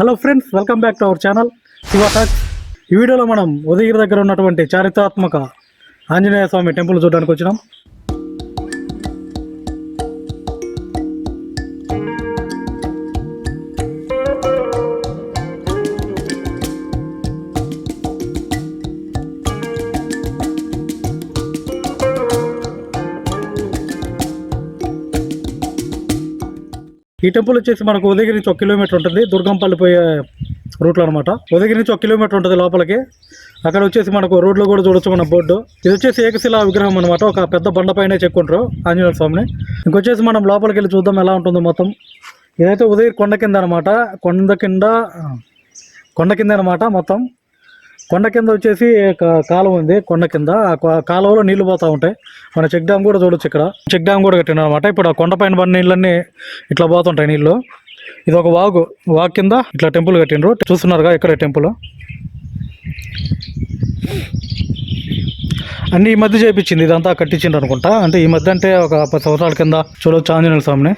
Hello friends welcome back to our channel. Shiva talks ఈ వీడియోలో మనం ఉదయగిరి దగ్గర ఉన్నటువంటి చారిత్రాత్మక ఆంజనేయ స్వామి టెంపుల్ చూడడానికి వచ్చినాం. ఈ టెంపుల్ వచ్చేసి మనకు ఉదయగిరి నుంచి ఒక కిలోమీటర్ ఉంటుంది. దుర్గంపల్లి పోయే రూట్లో అనమాట ఉదయగిరి నుంచి ఒక కిలోమీటర్ ఉంటుంది లోపలికి. అక్కడ వచ్చేసి మనకు రోడ్లో కూడా చూడొచ్చు మన బోర్డు. ఇది వచ్చేసి ఏకశిలా విగ్రహం అనమాట ఒక పెద్ద బండపైనే చెక్కుంటారు ఆంజనేయ స్వామిని. ఇంకొచ్చేసి మనం లోపలికి వెళ్ళి చూద్దాం ఎలా ఉంటుందో మొత్తం. ఇదైతే ఉదయగిరి కొండ కింద అనమాట కొండ కింద కొండ కింద అనమాట మొత్తం. కొండ కింద వచ్చేసి కాలువ ఉంది కొండ కింద. కాలువలో నీళ్ళు పోతూ ఉంటాయి. మన చెక్ డ్యామ్ కూడా చూడొచ్చు ఇక్కడ. చెక్ డ్యామ్ కూడా కట్టిన అనమాట ఇప్పుడు ఆ కొండ పైన పడిన నీళ్ళన్నీ ఇట్లా పోతుంటాయి నీళ్ళు ఇది ఒక వాగు వాగు కింద ఇట్లా టెంపుల్ కట్టిండ్రు. చూస్తున్నారుగా ఇక్కడ టెంపుల్. అన్ని ఈ మధ్య చేయించింది ఇదంతా కట్టించిండ్రు అనుకుంటా. అంటే ఈ మధ్య అంటే ఒక పది సంవత్సరాల కింద చూడొచ్చు ఆంజనేయుల స్వామిని.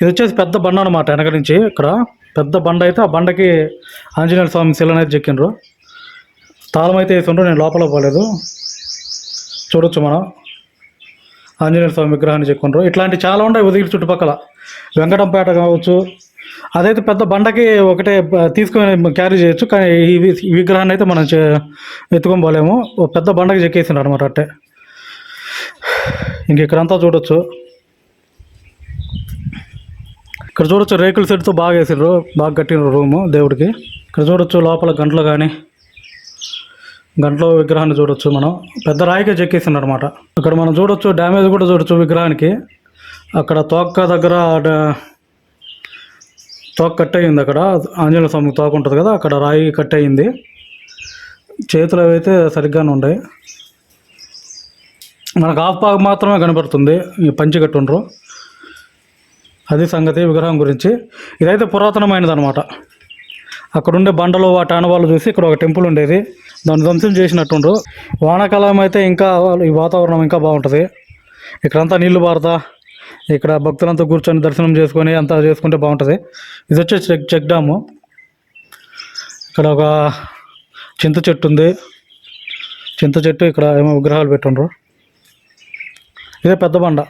ఇది వచ్చేసి పెద్ద బండ అనమాట వెనక నుంచి ఇక్కడ. పెద్ద బండ అయితే ఆ బండకి ఆంజనేయుల స్వామి శిలను అనేది చెక్కిండ్రు. తాళం అయితే వేసిండ్రు నేను లోపల పోలేదు. చూడొచ్చు మనం. ఆంజనేయ స్వామి విగ్రహాన్ని చెక్కుండ్రు. ఇట్లాంటి చాలా ఉన్నాయి ఉదగిరి చుట్టుపక్కల. వెంకటంపేట కావచ్చు. అదైతే పెద్ద బండకి ఒకటే తీసుకొని క్యారీ చేయొచ్చు. కానీ ఈ విగ్రహాన్ని అయితే మనం ఎత్తుకొని పోలేము. ఓ పెద్ద బండకి చెక్కేసిండ్రు అనమాట అట్టే. ఇంక ఇక్కడంతా చూడొచ్చు. ఇక్కడ చూడొచ్చు రేకుల సెట్తో బాగా వేసిండ్రు బాగా కట్టిండ్రు రూము దేవుడికి. ఇక్కడ చూడొచ్చు లోపల గంటలు కానీ. గంటలో విగ్రహాన్ని చూడొచ్చు మనం. పెద్ద రాయికే చెక్కేసిండు అనమాట ఇక్కడ మనం చూడొచ్చు డ్యామేజ్ కూడా చూడొచ్చు విగ్రహానికి. అక్కడ తోక దగ్గర తోక కట్ అయింది అక్కడ. ఆంజనేయ స్వామి తోక ఉంటుంది కదా అక్కడ రాయి కట్ అయింది చేతులు అయితే సరిగ్గానే ఉన్నాయి మనకు హాఫ్ పాగ్ మాత్రమే కనబడుతుంది ఈ పంచి కట్టుండ్రు. అది సంగతి విగ్రహం గురించి. ఇదైతే పురాతనమైనది అనమాట అక్కడుండే బండలు వాటి ఆనవాళ్ళు చూసి ఇక్కడ ఒక టెంపుల్ ఉండేది. దాన్ని ధ్వంసం చేసినట్టుండ్రు వానాకాలం అయితే ఇంకా ఈ వాతావరణం ఇంకా బాగుంటుంది. ఇక్కడంతా నీళ్ళు పారుతా ఇక్కడ భక్తులంతా కూర్చొని దర్శనం చేసుకొని అంతా చేసుకుంటే బాగుంటుంది. ఇది వచ్చే చెక్ చెక్ డ్యాము ఇక్కడ ఒక చింత చెట్టు ఉంది. చింత చెట్టు ఇక్కడ ఏమో విగ్రహాలు పెట్టుండ్రు. ఇదే పెద్ద బండ.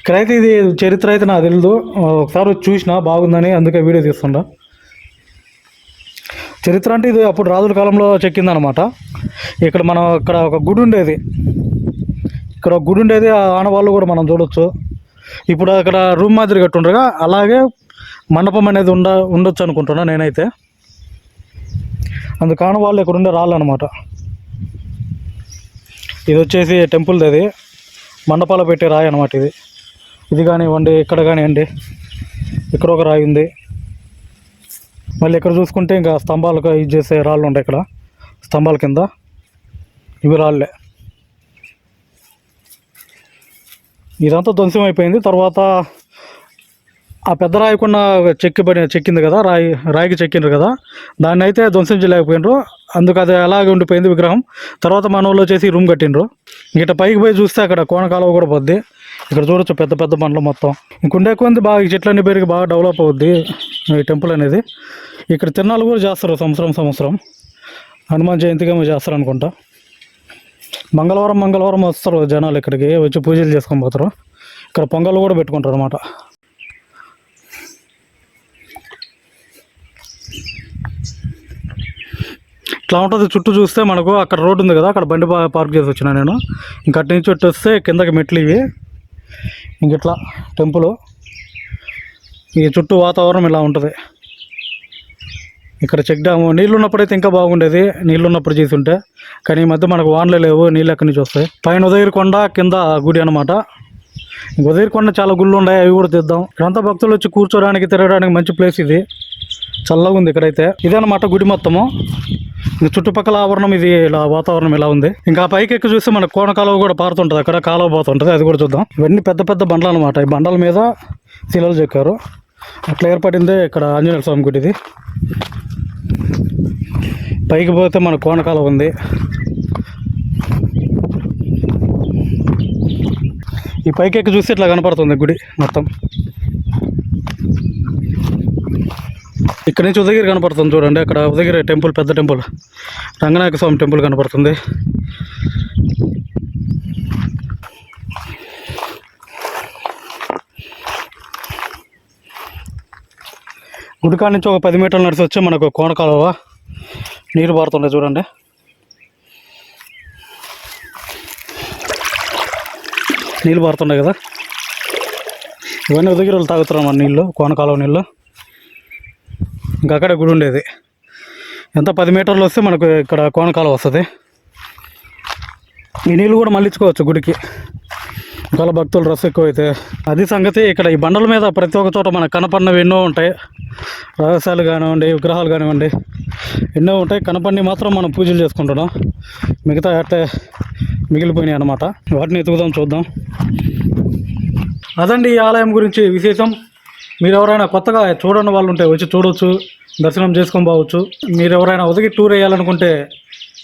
ఇక్కడైతే ఇది చరిత్ర అయితే నాకు తెలియదు ఒకసారి చూసిన బాగుందని అందుకే వీడియో తీస్తుండా చరిత్ర అంటే ఇది అప్పుడు రాజుల కాలంలో చెక్కిందనమాట ఇక్కడ మనం ఇక్కడ ఒక గుడి ఉండేది. ఇక్కడ ఒక గుడి ఉండేది ఆ ఆనవాళ్ళు కూడా మనం చూడొచ్చు. ఇప్పుడు అక్కడ రూమ్ మాదిరి కట్టుండగా అలాగే మండపం అనేది ఉండ ఉండొచ్చు అనుకుంటున్నా నేనైతే. అందుకు ఆనవాళ్ళు ఇక్కడ ఉండే రాళ్ళు అనమాట ఇది వచ్చేసి టెంపుల్ది అది. మండపాలు పెట్టే రాయి అనమాట ఇది. ఇది కానివ్వండి ఇక్కడ కానివ్వండి ఇక్కడ ఒక రాయి ఉంది. మళ్ళీ ఇక్కడ చూసుకుంటే ఇంకా స్తంభాలకు ఇది చేసే రాళ్ళు ఉంటాయి ఇక్కడ. స్తంభాల కింద. ఇవి రాళ్ళే. ఇదంతా ధ్వంసం అయిపోయింది. తర్వాత ఆ పెద్ద రాయికున్న చెక్కిబడి చెక్కింది కదా రాయి రాయికి చెక్కిండ్రు కదా. దాన్ని అయితే ధ్వంసం చేయలేకపోయినరు. అందుకు అది అలాగే ఉండిపోయింది విగ్రహం. తర్వాత మన వాళ్ళు వచ్చేసి రూమ్ కట్టిండ్రు. ఇట పైకి పోయి చూస్తే అక్కడ కోనకాలువ కూడా పోద్ది. ఇక్కడ చూడొచ్చు పెద్ద పెద్ద బండ్లు మొత్తం. ఇంకుండే కొంది బాగా ఈ చెట్లన్నీ పెరిగి బాగా డెవలప్ అవుద్ది ఈ టెంపుల్ అనేది. ఇక్కడ తిరణాలు కూడా చేస్తారు సంవత్సరం సంవత్సరం. హనుమాన్ జయంతిగా చేస్తారు అనుకుంటా. మంగళవారం మంగళవారం వస్తారు జనాలు ఇక్కడికి వచ్చి పూజలు చేసుకొని పోతారు. ఇక్కడ పొంగల్ కూడా పెట్టుకుంటారు అనమాట ఇట్లా ఉంటుంది చుట్టూ చూస్తే మనకు అక్కడ రోడ్డు ఉంది కదా అక్కడ బండి పార్క్ చేసి వచ్చిన నేను. ఇంక అటు నుంచి చుట్టూ వస్తే కిందకి మెట్లు ఇవి. ఇంక ఇట్లా టెంపుల్. ఈ చుట్టూ వాతావరణం ఇలా ఉంటుంది. ఇక్కడ చెక్ డ్యాము నీళ్ళు ఉన్నప్పుడైతే ఇంకా బాగుండేది నీళ్ళు ఉన్నప్పుడు చేసి ఉంటే కానీ ఈ మధ్య మనకు వానలే లేవు నీళ్ళు ఎక్కడి నుంచి వస్తాయి. పైన ఉదయగిరికొండ కింద గుడి అనమాట ఉదయగిరికొండ చాలా గుళ్ళు ఉన్నాయి అవి కూడా తీద్దాం. ఇక్కడంతా భక్తులు వచ్చి కూర్చోడానికి తిరగడానికి మంచి ప్లేస్ ఇది. చల్లగా ఉంది ఇక్కడైతే. ఇదే గుడి మొత్తము. ఇంకా చుట్టుపక్కల ఆవరణం ఇది ఇలా వాతావరణం ఇలా ఉంది. ఇంకా పైకి ఎక్కి చూస్తే మన కోన కాలువ కూడా పారుతుంటుంది. అక్కడ కాలువ పోతుంటుంది. అది కూడా చూద్దాం. ఇవన్నీ పెద్ద పెద్ద బండలు అనమాట ఈ బండల మీద శిలలు చెక్కారు. అట్లా ఏర్పడిందే ఇక్కడ ఆంజనేయ స్వామి గుడి ఇది పైకి పోతే మన కోన కాలువ ఉంది. ఈ పైకి ఎక్కి చూస్తే ఇట్లా కనపడుతుంది గుడి మొత్తం. ఇక్కడ నుంచి ఉదయగిరి కనపడుతుంది చూడండి. అక్కడ ఉదయగిరి టెంపుల్ పెద్ద టెంపుల్. రంగనాయక స్వామి టెంపుల్ కనపడుతుంది. గుడికాడ నుంచి ఒక పది మీటర్లు నడిచి వచ్చి మనకు కోనకాలువ నీరు పారుతుండే చూడండి. నీళ్ళు పారుతుండే కదా. ఇవన్నీ ఉదగిరలు వాళ్ళు తాగుతున్నాం మన నీళ్ళు కోనకాలువ నీళ్ళు. ఇంకా అక్కడ గుడి ఉండేది. ఎంత పది మీటర్లు వస్తే మనకు ఇక్కడ కోనకాలం వస్తుంది. ఈ నీళ్ళు కూడా మళ్ళించుకోవచ్చు గుడికి. ఒకవేళ భక్తులు రస్ ఎక్కువైతే. అది సంగతి ఇక్కడ ఈ బండల మీద ప్రతి ఒక్క చోట మనకు కనపడినవి ఎన్నో ఉంటాయి. రహస్యాలు కానివ్వండి విగ్రహాలు కానివ్వండి ఎన్నో ఉంటాయి. కనపడినవి మాత్రం మనం పూజలు చేసుకుంటున్నాం. మిగతా అట్టే మిగిలిపోయినాయి అన్నమాట. వాటిని ఎత్తుకుదాం చూద్దాం. అదండి ఈ ఆలయం గురించి విశేషం. మీరు ఎవరైనా కొత్తగా చూడని వాళ్ళు ఉంటే వచ్చి చూడవచ్చు దర్శనం చేసుకొని పోవచ్చు. మీరు ఎవరైనా ఉదగి టూర్ వేయాలనుకుంటే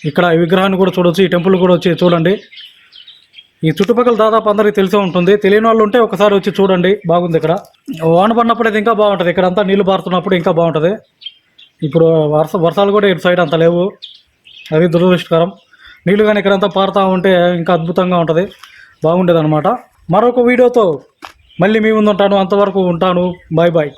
ఇక్కడ ఈ విగ్రహాన్ని కూడా చూడవచ్చు ఈ టెంపుల్ కూడా వచ్చి చూడండి. ఈ చుట్టుపక్కల దాదాపు అందరికీ తెలిసే ఉంటుంది. తెలియని వాళ్ళు ఉంటే ఒకసారి వచ్చి చూడండి. బాగుంది ఇక్కడ. వాన పడినప్పుడు అయితే ఇంకా బాగుంటుంది. ఇక్కడ అంతా నీళ్ళు పారుతున్నప్పుడు ఇంకా బాగుంటుంది. ఇప్పుడు వర్ష వర్షాలు కూడా ఇటు సైడ్ అంత లేవు. అది దురదృష్టకరం. నీళ్ళు కానీ ఇక్కడంతా పారుతూ ఉంటే ఇంకా అద్భుతంగా ఉంటుంది. బాగుండేది అనమాట మరొక వీడియోతో మళ్ళీ మీ ముందు ఉంటాను అంతవరకు ఉంటాను. Bye bye